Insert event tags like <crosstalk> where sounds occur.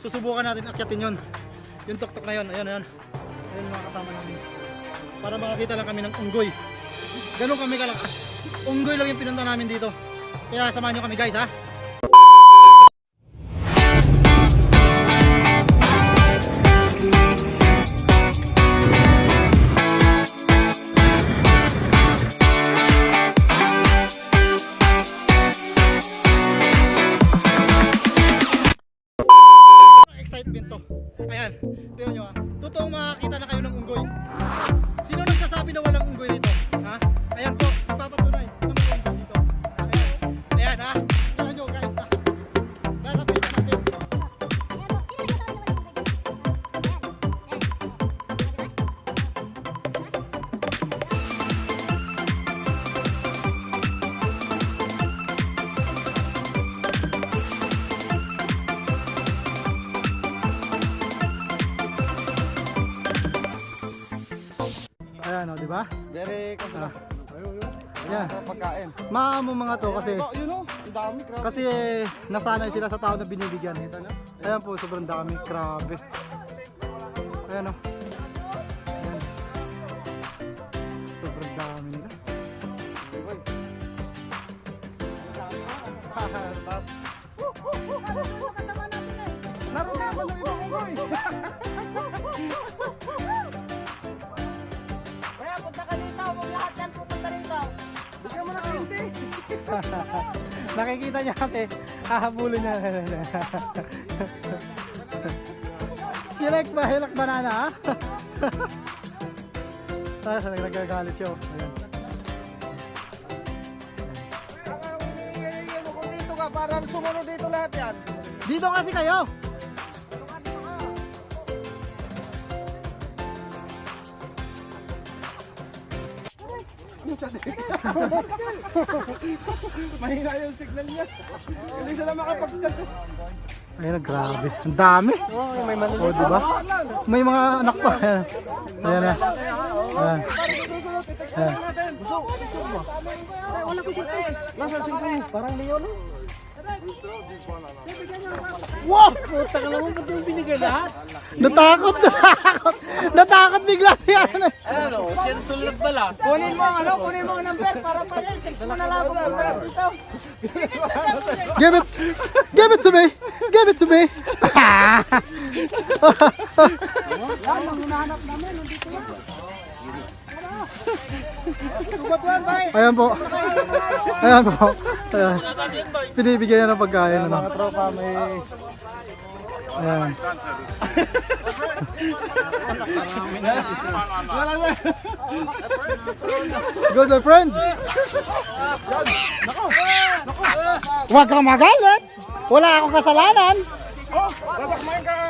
susubukan natin akyatin yun. Yung tuktok na yun, ayun, ayun. Ayun mga kasama namin. Para makakita lang kami ng unggoy. Ganun kami kalakas. Unggoy lang yung pinunta namin dito. Kaya samahan nyo kami guys ha. Ayan, tingnan nyo ha. Totoong makakita na kayo ng Ayan o, di ba? Very Ah. ah. Ayan. Mga pagkain. Maamo mga to kasi Oh, yun oh. Ang dami, grabe. kasi nasanay sila sa tao na binibigyan. Ayan po, sobrang dami. Grabe. Ayan o. Ayan. Sobrang dami nila. Naku na, ano ito unggoy? <laughs> Nakikita niya kasi, hahabulin niya. <laughs> Silek ba? Hilak banana ha? <laughs> Tapos nagagalit siya. oh. Ayan. Ang hinihingi mo kung dito ka, para sumunod dito lahat yan. Dito kasi kayo! Mahina yung signal niya. Hindi sila makapag-chat. Ayun, grabe. Ang dami. Oh, may mali. Oh, di ba? May mga anak pa. Ayan. Ayan na. Ayan. Ayan. Nasaan si Kuya? Parang Leon. Wow! Puta ka naman, ba't yung binigay lahat? Natakot, natakot. Natakot bigla si ano. Ano, tulad ba lahat? Kunin mo ang ano, kunin mo ang number para pa yan. Text mo na lang ako. Give it. Give it to me. Give it to me. Yan, ang hinahanap namin. Nandito yan. Ayan po. Ayan po. Ayan. Pinibigyan niya ng pagkain. Ano? Mga tropa, may... Ayan. Good, my friend. Huwag kang magalit. Wala akong kasalanan. Oh, babakmain ka.